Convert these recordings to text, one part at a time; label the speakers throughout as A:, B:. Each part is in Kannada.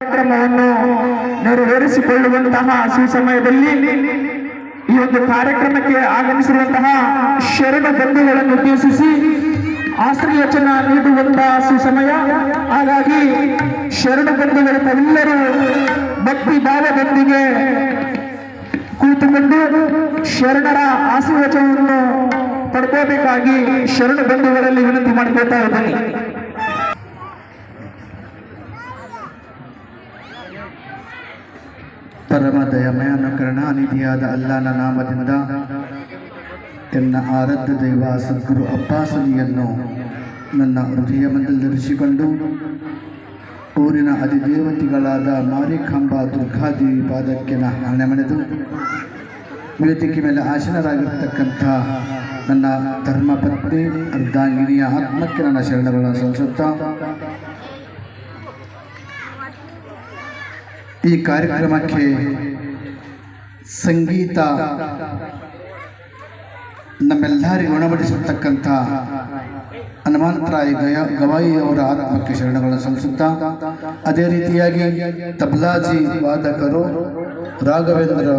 A: ಕಾರ್ಯಕ್ರಮವನ್ನು ನೆರವೇರಿಸಿಕೊಳ್ಳುವಂತಹ ಸುಸಮಯದಲ್ಲಿ ಈ ಒಂದು ಕಾರ್ಯಕ್ರಮಕ್ಕೆ ಆಗಮಿಸಿರುವಂತಹ ಶರಣ ಬಂಧುಗಳನ್ನು ಉದ್ದೇಶಿಸಿ ಆಶ್ರಯವಚನ ನೀಡುವಂತಹ ಸುಸಮಯ ಹಾಗಾಗಿ ಶರಣ ಬಂಧುಗಳು ತಾವೆಲ್ಲರೂ ಭಕ್ತಿ ಭಾವದೊಂದಿಗೆ ಕುಳಿತುಕೊಂಡು ಶರಣರ ಆಶೀರ್ವಚನವನ್ನು ಪಡ್ಕೋಬೇಕಾಗಿ ಶರಣ ಬಂಧುಗಳಲ್ಲಿ ವಿನಂತಿ ಮಾಡಿಕೊಳ್ತಾ ಇದ್ದೀನಿ.
B: ಪರಮ ದಯಮಯನ ಕರುಣಾನಿಧಿಯಾದ ಅಲ್ಲಾನ ನಾಮದಿಂದ ಎನ್ನ ಆರಾಧ್ಯ ದೈವ ಸದ್ಗುರು ಅಪ್ಪಾಸನಿಯನ್ನು ನನ್ನ ಹೃದಯ ಮಂದಲಿರಿಸಿಕೊಂಡು ಊರಿನ ಅಧಿದೇವತೆಗಳಾದ ಮಾರಿಕಾಂಬ ದುರ್ಗಾದೇವಿ ಪಾದಕ್ಕೆ ನಾ ಹಣೆ ಮಣೆದು ವೇದಿಕೆ ಮೇಲೆ ಆಸೀನರಾಗಿರ್ತಕ್ಕಂಥ ನನ್ನ ಧರ್ಮಪತ್ನಿ ಅರ್ಧಾಂಗಿನಿಯ ಆತ್ಮಕ್ಕೆ ನನ್ನ ಶರಣಗಳನ್ನು ಸಲ್ಲಿಸುತ್ತಾ ಈ ಕಾರ್ಯಕ್ರಮಕ್ಕೆ ಸಂಗೀತ ನಮ್ಮೆಲ್ಲರಿಗೂ ಉಣಬಡಿಸಿರ್ತಕ್ಕಂಥ ಹನುಮಂತರಾಯ ಗಯ ಗವಾಯಿಯವರ ಆತ್ಮಕ್ಕೆ ಶರಣಗಳನ್ನು ಸಲ್ಲಿಸುತ್ತಾ, ಅದೇ ರೀತಿಯಾಗಿ ತಬ್ಲಾಜಿ ವಾದಕರು ರಾಘವೇಂದ್ರ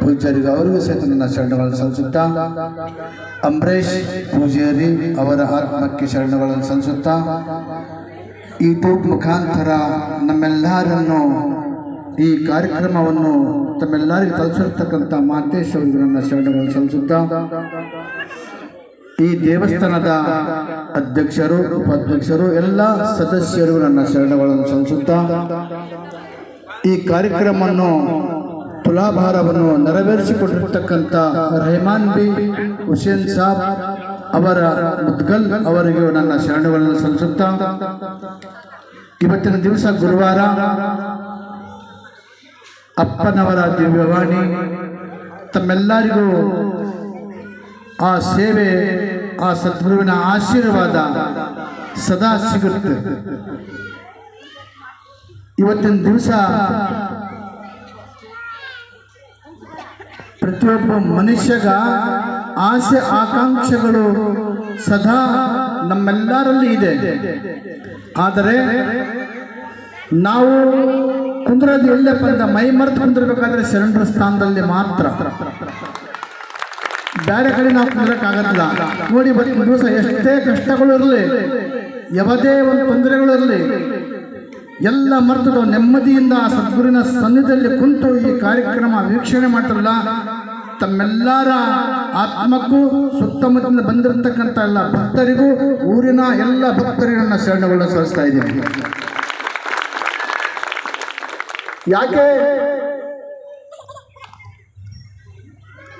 B: ಪೂಜಾರಿಗೆ ಅವರಿಗೂ ಸಹಿತ ನನ್ನ ಶರಣಗಳನ್ನು ಸಲ್ಲಿಸುತ್ತಾ, ಅಂಬರೀಷ್ ಪೂಜಾರಿ ಅವರ ಆತ್ಮಕ್ಕೆ ಶರಣಗಳನ್ನು ಸಲ್ಲಿಸುತ್ತಾ ಯೂಟ್ಯೂಬ್ ಮುಖಾಂತರ ನಮ್ಮೆಲ್ಲರನ್ನು ಈ ಕಾರ್ಯಕ್ರಮವನ್ನು ತಮ್ಮೆಲ್ಲರಿಗೂ ತಲುಪಿಸಿರ್ತಕ್ಕಂಥ ಮಾತೇಶ್ ಅವರಿಗೆ ನನ್ನ ಶರಣಗಳನ್ನು ಸಲ್ಲಿಸುತ್ತಾ, ಈ ದೇವಸ್ಥಾನದ ಅಧ್ಯಕ್ಷರು, ಉಪಾಧ್ಯಕ್ಷರು, ಎಲ್ಲ ಸದಸ್ಯರು ನನ್ನ ಶರಣಗಳನ್ನು ಸಲ್ಲಿಸುತ್ತಾ, ಈ ಕಾರ್ಯಕ್ರಮವನ್ನು ತುಲಾಭಾರವನ್ನು ನೆರವೇರಿಸಿಕೊಟ್ಟಿರ್ತಕ್ಕಂಥ ರೆಹಮಾನ್ ಬಿ ಹುಸೇನ್ ಸಾಬ್ ಅವರ ಮುದ್ಗಲ್ ಅವರಿಗೂ ನನ್ನ ಶರಣಗಳನ್ನು ಸಲ್ಲಿಸುತ್ತಾ, ಇವತ್ತಿನ ದಿವಸ ಗುರುವಾರ ಅಪ್ಪನವರ ದಿವ್ಯವಾಣಿ. ತಮ್ಮೆಲ್ಲರಿಗೂ ಆ ಸೇವೆ, ಆ ಸದ್ಗುರುವಿನ ಆಶೀರ್ವಾದ ಸದಾ ಸಿಗುತ್ತೆ. ಇವತ್ತಿನ ದಿವಸ ಪ್ರತಿಯೊಬ್ಬ ಮನುಷ್ಯಗ ಆಸೆ, ಆಕಾಂಕ್ಷೆಗಳು ಸದಾ ನಮ್ಮೆಲ್ಲರಲ್ಲಿ ಇದೆ. ಆದರೆ ನಾವು ಕುಂದ್ರದು ಎಲ್ಲಪ್ಪ ಅಂತ ಮೈ ಮರೆತು ಕುಂದಿರ್ಬೇಕಾದ್ರೆ ಶರಣರ ಸ್ಥಾನದಲ್ಲಿ ಮಾತ್ರ. ಬೇರೆ ಕಡೆ ನಾವು ಕುಂದ್ರಕ್ಕಾಗಲ್ಲ. ನೋಡಿ, ಬರೀ ದಿವಸ ಎಷ್ಟೇ ಕಷ್ಟಗಳು ಇರಲಿ, ಯಾವುದೇ ಒಂದು ತೊಂದರೆಗಳು ಇರಲಿ, ಎಲ್ಲ ಮರೆತು ನೆಮ್ಮದಿಯಿಂದ ಆ ಸದ್ಗುರಿನ ಸನ್ನಿಧಿಯಲ್ಲಿ ಕುಂತು ಈ ಕಾರ್ಯಕ್ರಮ ವೀಕ್ಷಣೆ ಮಾಡ್ತಾರಲ್ಲ, ತಮ್ಮೆಲ್ಲರ ಆತ್ಮಕ್ಕೂ ಸುತ್ತಮುತ್ತಲಿಂದ ಬಂದಿರತಕ್ಕಂಥ ಎಲ್ಲ ಭಕ್ತರಿಗೂ ಊರಿನ ಎಲ್ಲ ಭಕ್ತರಿಗೂ ನನ್ನ ಶರಣಗಳನ್ನು ಸಲ್ಲಿಸ್ತಾ ಇದ್ದೀನಿ. ಯಾಕೆ?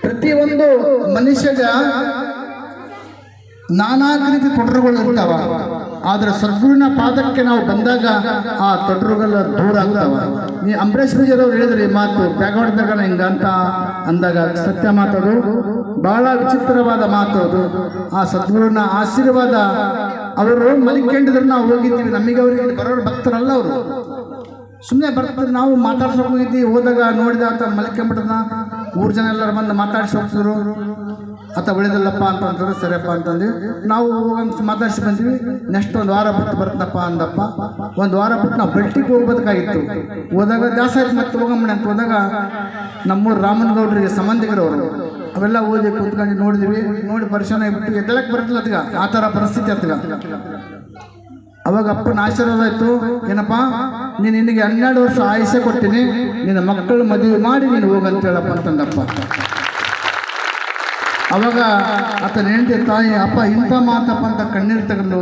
B: ಪ್ರತಿಯೊಂದು ಮನುಷ್ಯಗ ನಾನಾ ರೀತಿ ತೊಡರುಗಳು ಇರ್ತಾವ. ಆದ್ರೆ ಸದ್ಗುರುವಿನ ಪಾದಕ್ಕೆ ನಾವು ಬಂದಾಗ ಆ ತೊಡರುಗಳ ದೂರ ಆಗ್ತಾವ. ನೀ ಅಂಬರೀಷ್ ಅವರು ಹೇಳಿದ್ರಿ ಮಾತು ಬ್ಯಾಗ್ವಾಡ್ದಾಗ ಹಿಂಗ ಅಂತ ಅಂದಾಗ ಸತ್ಯ ಮಾತದು ಬಹಳ ವಿಚಿತ್ರವಾದ ಮಾತು ಅದು. ಆ ಸದ್ಗುರುವಿನ ಆಶೀರ್ವಾದ ಅವರು ಮಲಿಕೊಂಡಿದ್ರೆ ನಾವು ಹೋಗಿದ್ದೀವಿ. ನಮಗೆ ಅವರಿಗೆ ಬರೋರು ಭಕ್ತರಲ್ಲ ಅವರು. ಸುಮ್ಮನೆ ಬರ್ತಾರೆ ನಾವು ಮಾತಾಡ್ಸೋಕೆ ಹೋಗಿದ್ವಿ ಹೋದಾಗ ನೋಡಿದ ಆತ ಮಲ್ಕೊಂಬಿಟ್ಟದ ಮೂರು ಜನ ಎಲ್ಲರೂ ಬಂದು ಮಾತಾಡ್ಸಿ ಹೋಗ್ತಿದ್ರು. ಆತ ಉಳಿದಲ್ಲಪ್ಪ ಅಂತ ಅಂತಂದ್ರೆ ಸರಿಯಪ್ಪ ಅಂತಂದು ನಾವು ಹೋಗಂತ ಮಾತಾಡ್ಸಿ ಬಂದ್ವಿ. ನೆಕ್ಸ್ಟ್ ಒಂದು ವಾರ ಬಿಟ್ಟು ಬರ್ತಪ್ಪ ಅಂದಪ್ಪ. ಒಂದು ವಾರ ಬಿಟ್ಟು ನಾವು ಬೆಟ್ಟಿಗೆ ಹೋಗ್ಬೇಕಾಗಿತ್ತು. ಹೋದಾಗ ದಾಸರಿ ಮತ್ತೆ ಹೋಗಮ್ಮನೆ ಅಂತ ಹೋದಾಗ ನಮ್ಮೂರು ರಾಮನಗೌಡರಿಗೆ ಸಂಬಂಧಿಕರವರು, ಅವೆಲ್ಲ ಓದಿ ಕೂತ್ಕೊಂಡು ನೋಡಿದ್ವಿ. ನೋಡಿ ಪರಿಶ್ರಮ ಬಿಟ್ಟು ಎದ್ದಳಕ್ಕೆ ಬರ್ತಿಲ್ಲ ಅದಕ್ಕೆ ಆ ಥರ ಪರಿಸ್ಥಿತಿ ಅದಕ್ಕೆ ಅವಾಗ ಅಪ್ಪನ ಆಶೀರ್ವಾದ ಇತ್ತು. ಏನಪ್ಪ? ನೀನು ನಿನಗೆ ಹನ್ನೆರಡು ವರ್ಷ ಆಯಸ ಕೊಡ್ತೀನಿ. ನಿನ್ನ ಮಕ್ಕಳು ಮದುವೆ ಮಾಡಿ ನೀನು ಹೋಗಂತ ಹೇಳಪ್ಪ ಅಂತಂದಪ್ಪ. ಅವಾಗ ಆತನ ಹೆಂಡತಿ, ತಾಯಿ, ಅಪ್ಪ ಇಂಥ ಮಾತಪ್ಪ ಅಂತ ಕಣ್ಣೀರು ತಗೊಂಡು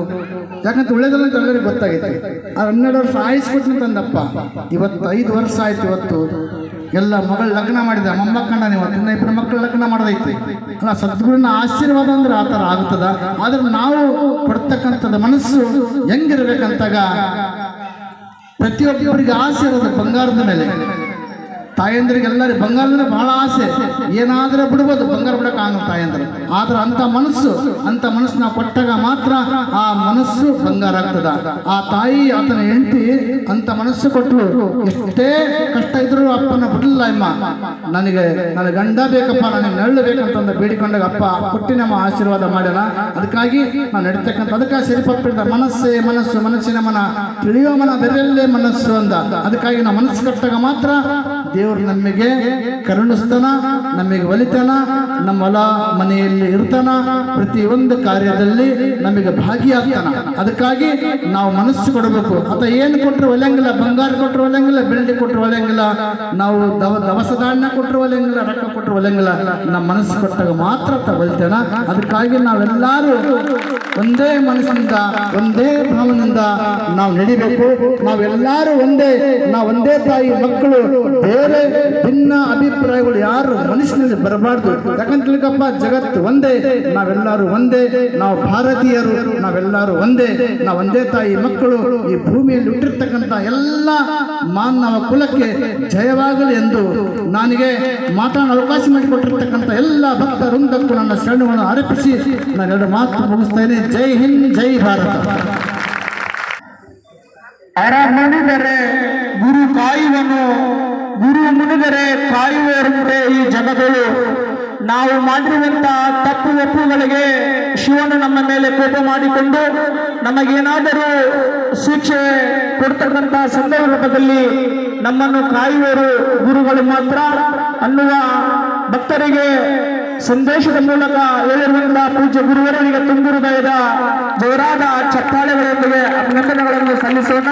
B: ಯಾಕಂತ ಒಳ್ಳೇದಲ್ಲ ಅಂತ ಎಲ್ಲರಿಗೂ ಗೊತ್ತಾಗೈತೆ. ಆ ಹನ್ನೆರಡು ವರ್ಷ ಆಯುಷ್ ಕೊಟ್ಟು ತಂದಪ್ಪ ಇವತ್ತು ಐದು ವರ್ಷ ಆಯ್ತು ಇವತ್ತು. ಎಲ್ಲ ಮಗಳು ಲಗ್ನ ಮಾಡಿದ ಮೊಮ್ಮಕ್ಕಂಡ ನೀವು ಇನ್ನ ಇಬ್ಬರು ಮಕ್ಕಳು ಲಗ್ನ ಮಾಡೋದೈತಿ. ಅಲ್ಲ, ಸದ್ಗುರುನ ಆಶೀರ್ವಾದ ಅಂದ್ರೆ ಆ ಥರ ಆಗ್ತದ ಆದ್ರೆ ನಾವು ಕೊಡ್ತಕ್ಕಂಥದ್ದು ಮನಸ್ಸು ಹೆಂಗಿರ್ಬೇಕಂತಾಗ ಪ್ರತಿಯೊಬ್ಬರಿಗೆ ಆಸೆ ಇರೋದು ಬಂಗಾರದ ಮೇಲೆ ತಾಯಂದ್ರಿಗೆಲ್ಲರಿಗೆ ಬಂಗಾರ ಬಹಳ ಆಸೆ. ಏನಾದ್ರೆ ಬಿಡ್ಬೋದು, ಬಂಗಾರ ಬಿಡಕ್ಕೆ ಆಗಲ್ಲ ತಾಯಂದ್ರೆ. ಆದ್ರೆ ಅಂತ ಮನಸ್ಸು ಅಂತ ಮನಸ್ಸು ನಾವು ಕೊಟ್ಟಾಗ ಮಾತ್ರ ಆ ಮನಸ್ಸು ಬಂಗಾರ ಆಗ್ತದ. ಆ ತಾಯಿ, ಆತನ ಹೆಂಡತಿ ಅಂತ ಮನಸ್ಸು ಕೊಟ್ಟರು ಎಷ್ಟೇ ಕಷ್ಟ ಇದ್ರು ಅಪ್ಪನ ಬಿಡಲಿಲ್ಲ ಅಮ್ಮ. ನನಗೆ ನನ್ನ ಗಂಡ ಬೇಕಪ್ಪ, ನನಗೆ ನೆರಳು ಬೇಕಂತಂದು ಬೇಡಿಕೊಂಡಾಗ ಅಪ್ಪ ಕೊಟ್ಟಿ ನಮ್ಮ ಆಶೀರ್ವಾದ ಮಾಡ್ಯಾನ. ಅದಕ್ಕಾಗಿ ನಾನು ನಡೀತಕ್ಕಂಥ ಅದಕ್ಕೆ ಸರಿಪಟ್ಟಿದ್ದ ಮನಸ್ಸೇ ಮನಸ್ಸು, ಮನಸ್ಸಿನ ಮನ, ತಿಳಿಯೋ ಮನ ಬೆರೆಯಲ್ಲೇ ಮನಸ್ಸು ಅಂದ. ಅದಕ್ಕಾಗಿ ನಾ ಮನಸ್ಸು ಕಟ್ಟಾಗ ಮಾತ್ರ ದೇವರು ನಮಗೆ ಕರುಣಿಸ್ತಾನ ನಮಗೆ ಒಲಿತಾನ ನಮ್ಮ ಹೊಲ ಮನೆಯಲ್ಲಿ ಇರ್ತಾನ, ಪ್ರತಿಯೊಂದು ಕಾರ್ಯದಲ್ಲಿ ನಮಗೆ ಭಾಗಿಯಾಗ್ತಾನ. ಅದಕ್ಕಾಗಿ ನಾವು ಮನಸ್ಸು ಕೊಡಬೇಕು. ಆತ ಏನು ಕೊಟ್ಟರು ಒಲೆಯಂಗಿಲ್ಲ ಬಂಗಾರ ಕೊಟ್ಟರು ಒಲೆಯಂಗಿಲ್ಲ ಬೆಳ್ಳಿ ಕೊಟ್ಟರು ಒಲೆಯಂಗಿಲ್ಲ ನಾವು ದವ, ದವಸ ಧಾನ್ಯ ಕೊಟ್ಟರು ಒಲೆಯಂಗಿಲ್ಲ ರೊಕ್ಕ ಕೊಟ್ಟರು ಒಲೆಯಂಗಿಲ್ಲ ನಮ್ಮ ಮನಸ್ಸು ಕೊಟ್ಟಾಗ ಮಾತ್ರ ತಗೊಳ್ತೇನ ಅದಕ್ಕಾಗಿ ನಾವೆಲ್ಲರೂ ಒಂದೇ ಮನಸ್ಸಿನಿಂದ, ಒಂದೇ ಭಾವನೆಯಿಂದ ನಾವು ನಡಿಬೇಕು. ನಾವೆಲ್ಲರೂ ಒಂದೇ, ನಾವು ಒಂದೇ ತಾಯಿ ಮಕ್ಕಳು ಬೇರೆ ಭಿನ್ನ ಅಭಿಪ್ರಾಯಗಳು ಯಾರು ಮನುಷ್ಯನಲ್ಲಿ ಬರಬಾರ್ದು. ಯಾಕಂತಲಿಕ್ಕಪ್ಪ ಜಗತ್ತು ಒಂದೇ, ನಾವೆಲ್ಲರೂ ಒಂದೇ, ನಾವು ಭಾರತೀಯರು, ನಾವೆಲ್ಲರೂ ಒಂದೇ, ನಾವು ಒಂದೇ ತಾಯಿ ಮಕ್ಕಳು, ಈ ಭೂಮಿಯಲ್ಲಿ ಹುಟ್ಟಿರ್ತಕ್ಕಂಥ ಎಲ್ಲ ಮಾನವ ಕುಲಕ್ಕೆ ಜಯವಾಗಲಿ ಎಂದು ನನಗೆ ಮಾತಾಡೋ ಅವಕಾಶ ಮಾಡಿಕೊಟ್ಟಿರ್ತಕ್ಕಂಥ ಎಲ್ಲ ಭಕ್ತ ವೃಂದಕ್ಕೂ ನನ್ನ ಶರಣವನ್ನು ಅರ್ಪಿಸಿ ನಾನು ಎರಡು ಮಾತು ಮುಗಿಸ್ತೇನೆ ಜೈ ಹಿಂದ್, ಜೈ ಭಾರತ.
A: ಅರ ಮುನಿದರೆ ಗುರು ಕಾಯುವನು ಗುರು ಮುನಿದರೆ ಕಾಯುವವರಂತೆ ಈ ಜಗಗಳು ನಾವು ಮಾಡಿರುವಂತಹ ತಪ್ಪು ಒಪ್ಪುಗಳಿಗೆ ಶಿವನು ನಮ್ಮ ಮೇಲೆ ಕೋಪ ಮಾಡಿಕೊಂಡು ನಮಗೇನಾದರೂ ಶಿಕ್ಷೆ ಕೊಡ್ತಕ್ಕಂತಹ ಸಂದರ್ಭದಲ್ಲಿ ನಮ್ಮನ್ನು ಕಾಯುವರು ಗುರುಗಳು ಮಾತ್ರ ಅನ್ನುವ ಭಕ್ತರಿಗೆ ಸಂದೇಶದ ಮೂಲಕ ಹೇಳಿರುವಂತಹ ಪೂಜ್ಯ ಗುರುವರರಿಗೆ ತುಂಬು ಹೃದಯದ ಜೋರಾದ ಚಪ್ಪಾಳೆಗಳೊಂದಿಗೆ ಅಭಿನಂದನೆಗಳನ್ನು ಸಲ್ಲಿಸೋಣ.